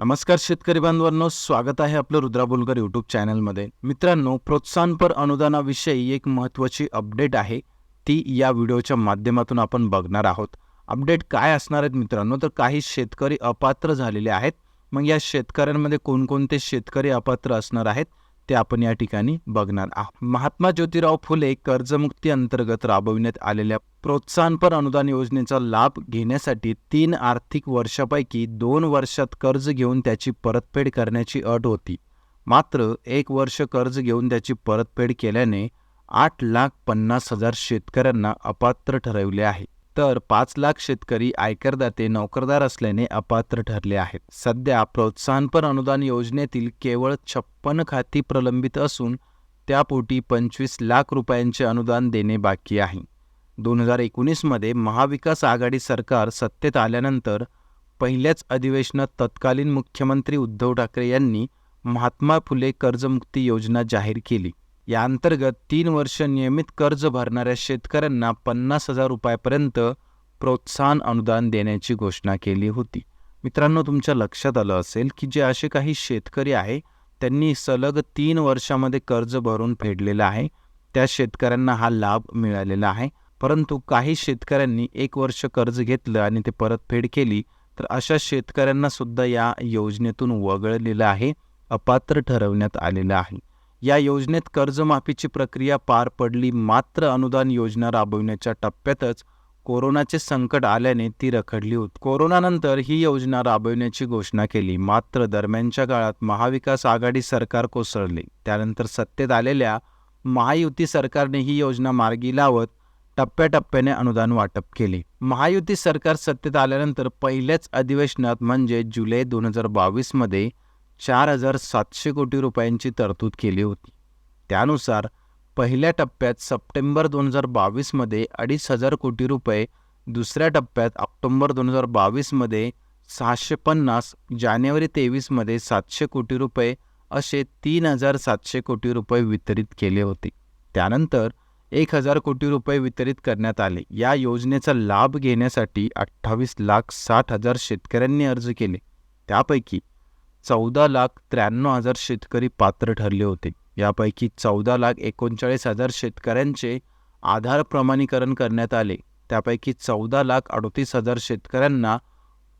नमस्कार शेतकरी बांधवांनो स्वागत आहे आपलं रुद्रा बोलकर यूट्यूब चॅनलमध्ये मित्रांनो प्रोत्साहनपर अनुदानाविषयी एक महत्त्वाची अपडेट आहे. ती या व्हिडिओच्या माध्यमातून आपण बघणार आहोत. अपडेट काय असणार आहेत मित्रांनो? तर काही शेतकरी अपात्र झालेले आहेत. मग या शेतकऱ्यांमध्ये कोणकोणते शेतकरी अपात्र असणार आहेत? ते आपण या ठिकाणी बघणार आहोत. महात्मा ज्योतिराव फुले कर्जमुक्ती अंतर्गत राबविण्यात आलेल्या प्रोत्साहनपर अनुदान योजनेचा लाभ घेण्यासाठी तीन आर्थिक वर्षापैकी दोन वर्षात कर्ज घेऊन त्याची परतफेड करण्याची अट होती. मात्र एक वर्ष कर्ज घेऊन त्याची परतफेड केल्याने आठ लाख पन्नास हजार शेतकऱ्यांना अपात्र ठरवले आहे. तर पाच लाख शेतकरी आयकरदाते नोकरदार असल्याने अपात्र ठरले आहेत. सध्या प्रोत्साहनपर अनुदान योजनेतील केवळ छप्पन खाती प्रलंबित असून त्यापोटी पंचवीस लाख रुपयांचे अनुदान देणे बाकी आहे. दोन हजार एकोणीसमध्ये महाविकास आघाडी सरकार सत्तेत आल्यानंतर पहिल्याच अधिवेशनात तत्कालीन मुख्यमंत्री उद्धव ठाकरे यांनी महात्मा फुले कर्जमुक्ती योजना जाहीर केली. या अंतर्गत तीन वर्ष नियमित कर्ज भरणाऱ्या शेतकऱ्यांना पन्नास हजार रुपयापर्यंत प्रोत्साहन अनुदान देण्याची घोषणा केली होती. मित्रांनो तुमच्या लक्षात आलं असेल की जे असे काही शेतकरी आहे त्यांनी सलग तीन वर्षामध्ये कर्ज भरून फेडलेलं आहे. त्या शेतकऱ्यांना हा लाभ मिळालेला आहे. परंतु काही शेतकऱ्यांनी एक वर्ष कर्ज घेतलं आणि ते परतफेड केली तर अशा शेतकऱ्यांना सुद्धा या योजनेतून वगळलेलं आहे अपात्र ठरवण्यात आलेलं आहे. या योजनेत कर्जमाफीची प्रक्रिया पार पडली. मात्र अनुदान योजना राबविण्याच्या टप्प्यातच कोरोनाचे संकट आल्याने ती रखडली होती. कोरोनानंतर ही योजना राबविण्याची घोषणा केली. मात्र दरम्यानच्या काळात महाविकास आघाडी सरकार कोसळले. त्यानंतर सत्तेत आलेल्या महायुती सरकारने ही योजना मार्गी लावत टप्प्याटप्प्याने अनुदान वाटप केले. महायुती सरकार सत्तेत आल्यानंतर पहिल्याच अधिवेशनात म्हणजे जुलै दोन हजार बावीसमध्ये चार हजार सातशे कोटी रुपयांची तरतूद केली होती. त्यानुसार पहिल्या टप्प्यात सप्टेंबर दोन हजार बावीसमध्ये अडीच हजार कोटी रुपये दुसऱ्या टप्प्यात ऑक्टोंबर दोन हजार बावीसमध्ये सहाशे पन्नास जानेवारी तेवीसमध्ये सातशे कोटी रुपये असे तीन हजार सातशे कोटी रुपये वितरित केले होते. त्यानंतर एक हजार कोटी रुपये वितरित करण्यात आले. या योजनेचा लाभ घेण्यासाठी अठ्ठावीस लाख साठ हजार शेतकऱ्यांनी अर्ज केले. त्यापैकी चौदा लाख त्र्याण्णव हजार शेतकरी पात्र ठरले होते. यापैकी चौदा लाख एकोणचाळीस हजार शेतकऱ्यांचे आधार प्रमाणीकरण करण्यात आले. त्यापैकी चौदा लाख अडतीस हजार शेतकऱ्यांना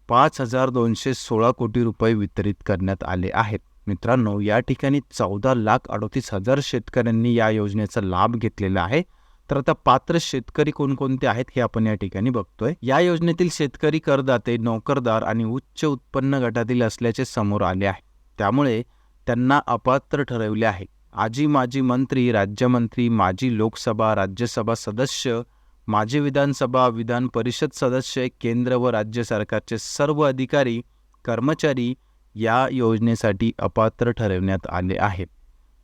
पाच हजार दोनशे सोळा कोटी रुपये वितरित करण्यात आले आहेत. मित्रांनो या ठिकाणी चौदा लाख अडतीस हजार शेतकऱ्यांनी या योजनेचा लाभ घेतलेला आहे. तर आता पात्र शेतकरी कोणकोणते आहेत हे आपण या ठिकाणी बघतोय. या योजनेतील शेतकरी करदाते नोकरदार आणि उच्च उत्पन्न गटातील असल्याचे समोर आले आहे. त्यामुळे त्यांना अपात्र ठरवले आहे. आजी माजी मंत्री राज्यमंत्री माजी लोकसभा राज्यसभा सदस्य माजी विधानसभा विधान परिषद सदस्य केंद्र व राज्य सरकारचे सर्व अधिकारी कर्मचारी या योजनेसाठी अपात्र ठरवण्यात आले आहेत.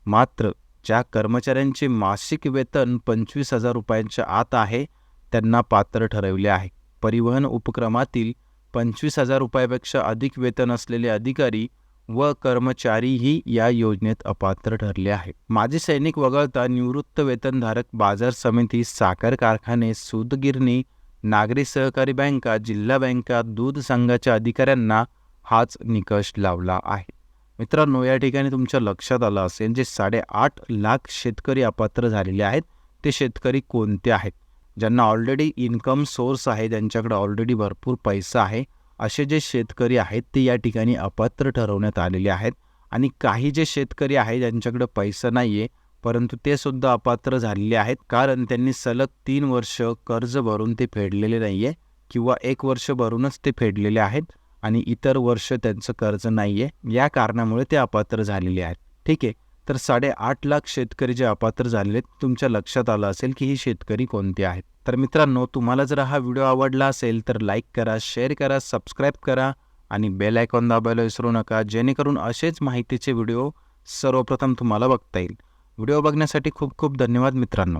मात्र ज्या कर्मचाऱ्यांचे मासिक वेतन पंचवीस हजार रुपयांच्या आत आहे त्यांना पात्र ठरविले आहे. परिवहन उपक्रमातील पंचवीस हजार रुपयापेक्षा अधिक वेतन असलेले अधिकारी व कर्मचारीही या योजनेत अपात्र ठरले आहेत माजी सैनिक वगळता निवृत्त वेतनधारक बाजार समिती साखर कारखाने सूतगिरणी नागरी सहकारी बँका जिल्हा बँका दूध संघाच्या अधिकाऱ्यांना हाच निकष लावला आहे. मित्रांनो या ठिकाणी तुमच्या लक्षात आलं असेल जे साडेआठ लाख शेतकरी अपात्र झालेले आहेत ते शेतकरी कोणते आहेत? ज्यांना ऑलरेडी इन्कम सोर्स आहे ज्यांच्याकडे ऑलरेडी भरपूर पैसा आहे असे जे शेतकरी आहेत ते या ठिकाणी अपात्र ठरवण्यात आलेले आहेत. आणि काही जे शेतकरी आहे ज्यांच्याकडे पैसा नाही आहे परंतु ते सुद्धा अपात्र झालेले आहेत कारण त्यांनी सलग तीन वर्ष कर्ज भरून ते फेडलेले नाही आहे किंवा एक वर्ष भरूनच ते फेडलेले आहेत. आणि इतर वर्ष त्यांचं कर्ज नाही आहे या कारणामुळे ते अपात्र झालेले आहेत. ठीक आहे? तर साडेआठ लाख शेतकरी जे अपात्र झालेले आहेत तुमच्या लक्षात आलं असेल की ही शेतकरी कोणते आहेत? तर मित्रांनो तुम्हाला जर हा व्हिडिओ आवडला असेल तर लाईक करा शेअर करा सबस्क्राईब करा आणि बेल आयकॉन दाबायला विसरू नका जेणेकरून असेच माहितीचे व्हिडिओ सर्वप्रथम तुम्हाला बघता येईल. व्हिडिओ बघण्यासाठी खूप खूप धन्यवाद मित्रांनो.